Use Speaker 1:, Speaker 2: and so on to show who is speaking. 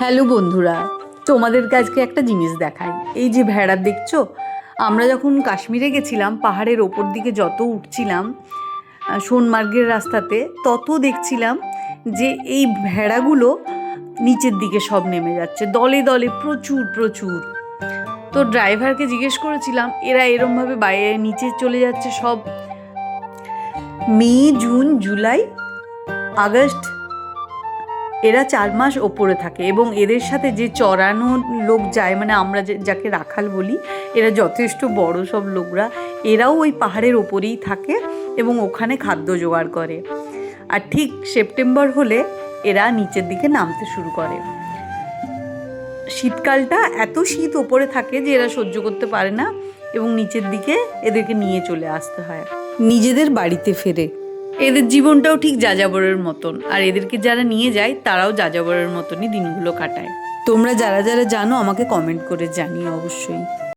Speaker 1: Hello বন্ধুরা, তোমাদেরকে আজকে একটা জিনিস দেখাই। এই যে ভেড়া দেখছ? আমরা যখন কাশ্মীরে গেছিলাম, পাহাড়ের ওপর দিকে যত উঠছিলাম সোনমার্গের রাস্তাতে, তত দেখছিলাম যে এই ভেড়াগুলো নিচের দিকে সব নেমে যাচ্ছে, দলে দলে, প্রচুর প্রচুর। তো ড্রাইভারকে জিজ্ঞেস করেছিলাম, এরা এরমভাবে বাইরে নিচে চলে যাচ্ছে সব মে, জুন, জুলাই, আগস্ট এরা চার মাস ওপরে থাকে এবং এদের সাথে যে চড়ানো লোক যায় মানে আমরা যে- যাকে রাখাল বলি, এরা যথেষ্ট বড় সব লোকরা। এরাও ওই পাহাড়ের ওপরেই থাকে এবং ওখানে খাদ্য জোগাড় করে। আর ঠিক সেপ্টেম্বর হলে এরা নিচের দিকে নামতে শুরু করে। শীতকালটা এত শীত ওপরে থাকে যে এরা সহ্য করতে পারে না এবং নিচের দিকে এদেরকে নিয়ে চলে আসতে হয়। নিজেদের বাড়িতে ফেরে এদের জীবনটাও ঠিক যাযাবরের মতন। আর এদেরকে যারা নিয়ে যায়, তারাও যাযাবরের মতনই দিনগুলো কাটায়। তোমরা যারা যারা জানো, আমাকে কমেন্ট করে জানিও অবশ্যই।